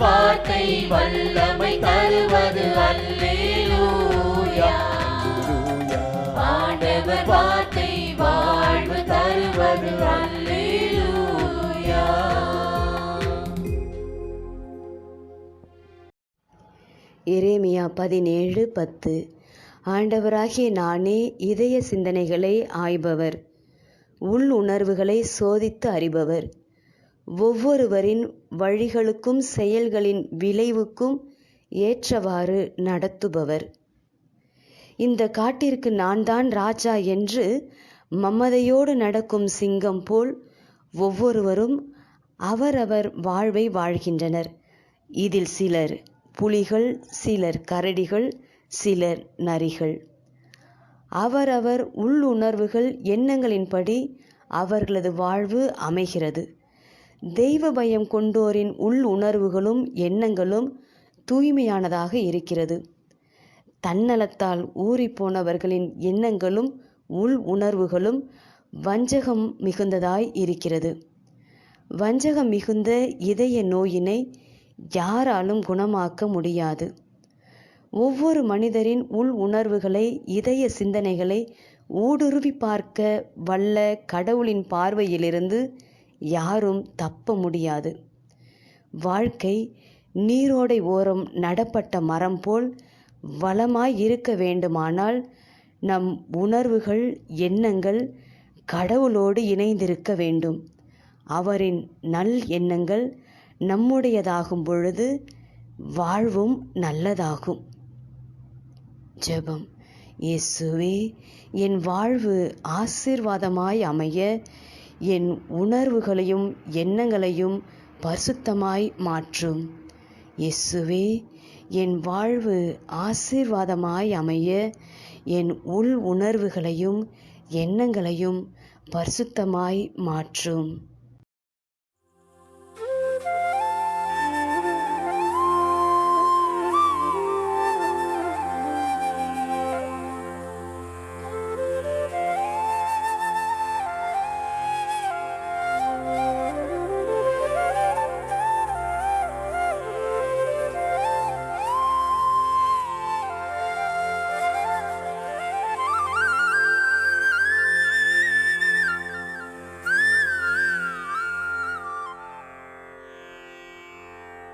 வார்த்தை வல்லமை தருவது அல்லேலூயா. ஆண்டவர் வார்த்தை வாழ்வு தருவது அல்லேலூயா. எரேமியா பதினேழு பத்து. ஆண்டவராகிய நானே இதய சிந்தனைகளை ஆய்பவர். உள் உணர்வுகளை சோதித்து அறிபவர். ஒவ்வொருவரின் வழிகளுக்கும் செயல்களின் விளைவுக்கும் ஏற்றவாறு நடத்துபவர். இந்த காட்டிற்கு நான் தான் ராஜா என்று மமதையோடு நடக்கும் சிங்கம் போல் ஒவ்வொருவரும் அவரவர் வாழ்வை வாழ்கின்றனர். இதில் சிலர் புலிகள் சிலர் கரடிகள் சிலர் நரிகள். அவரவர் உள்ளுணர்வுகள் எண்ணங்களின்படி அவர்களது வாழ்வு அமைகிறது. தெய்வ பயம் கொண்டோரின் உள் உணர்வுகளும் எண்ணங்களும் தூய்மையானதாக இருக்கிறது. தன்னலத்தால் ஊறிப்போனவர்களின் எண்ணங்களும் உள் உணர்வுகளும் வஞ்சகம் மிகுந்ததாய் இருக்கிறது. வஞ்சகம் மிகுந்த இதய நோயினை யாராலும் குணமாக்க முடியாது. ஒவ்வொரு மனிதரின் உள் உணர்வுகளை இதய சிந்தனைகளை ஊடுருவி பார்க்க வல்ல கடவுளின் பார்வையிலிருந்து யாரும் தப்ப முடியாது. வாழ்க்கை நீரோடை ஓரம் நடப்பட்ட மரம் போல் வளமாய் இருக்க வேண்டுமானால் நம் உணர்வுகள் எண்ணங்கள் கடவுளோடு இணைந்திருக்க வேண்டும். அவரின் நல் எண்ணங்கள் நம்முடையதாகும் பொழுது வாழ்வும் நல்லதாகும். ஜெபம். இயேசுவே என் வாழ்வு ஆசீர்வாதமாய் அமைய என் உணர்வுகளையும் எண்ணங்களையும் பரிசுத்தமாய் மாற்றும். இயேசுவே என் வாழ்வு ஆசீர்வாதமாய் அமைய என் உள் உணர்வுகளையும் எண்ணங்களையும் பரிசுத்தமாய் மாற்றும்.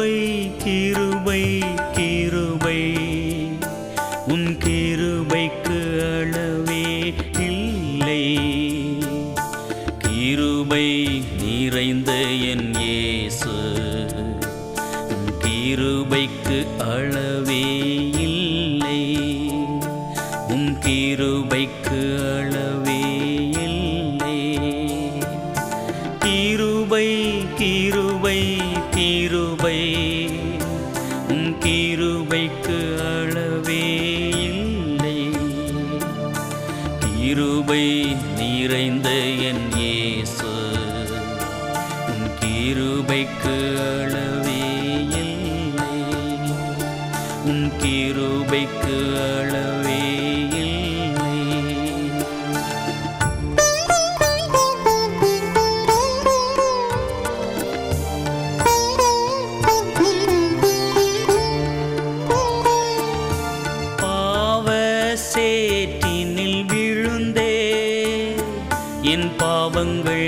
கிருபை கிருபை. அளவே இல்லை. கிருபை நிறைந்த என் இயேசு உன் கிருபைக்கு அளவே இல்லை. உன் கிருபைக்கு 问归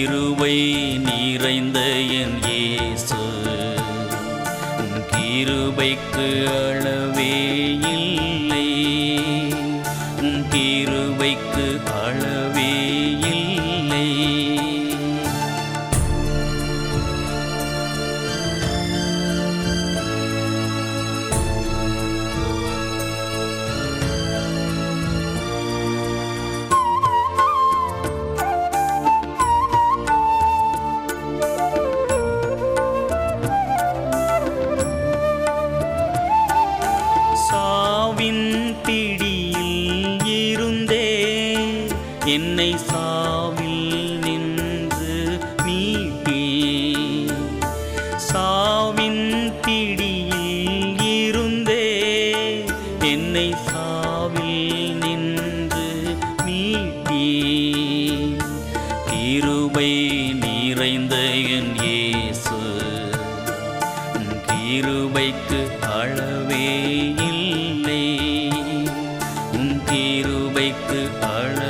கிருவை நிறைந்த என் இயேசு கிருபைக்கு அளவே. அளவே இல்லை. உன் தீருபைக்கு அள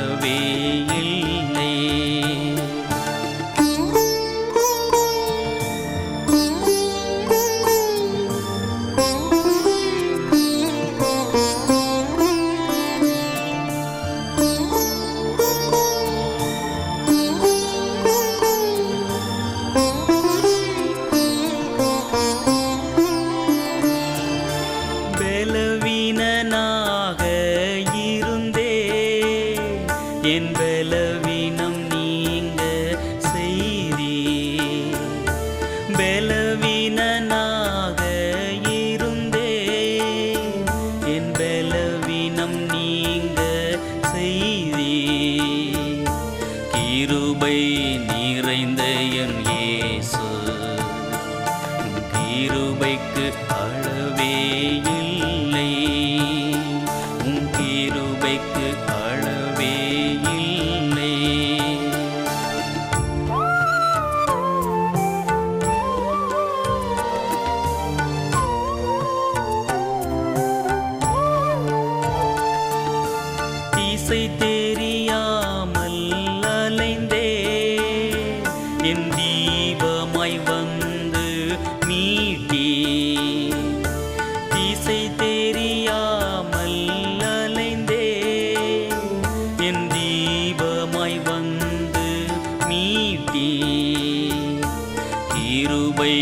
கிருபை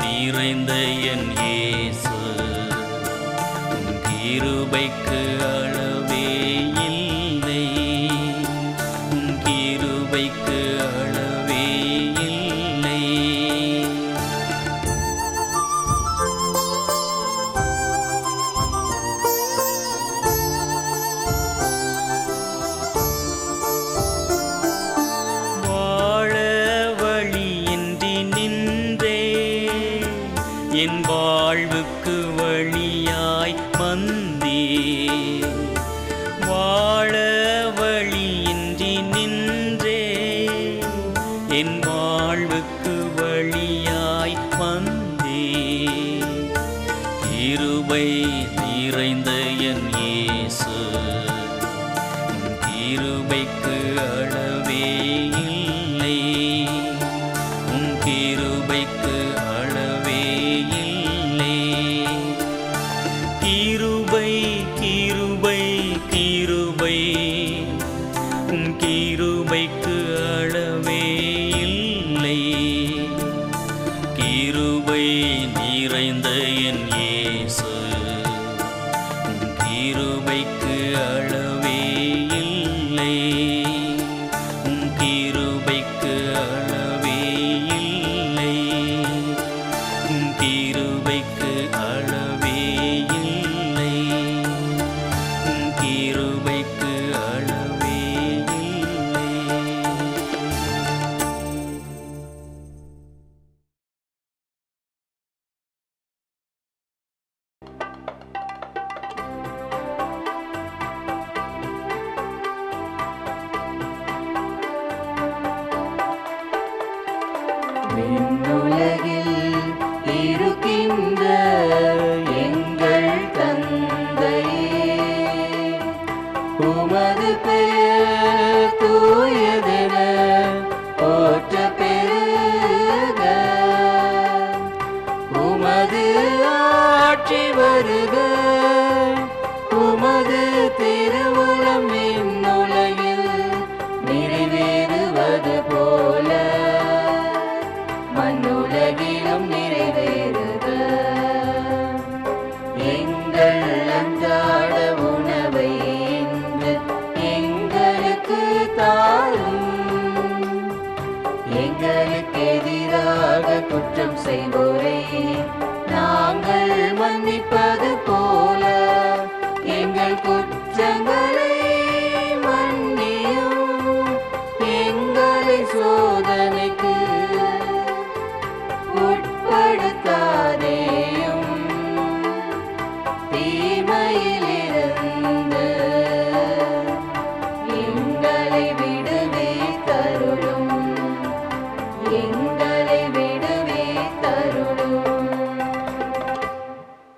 நிறைந்த என் என் வாழ்வுக்கு வழியாய் வந்தீர் வாழ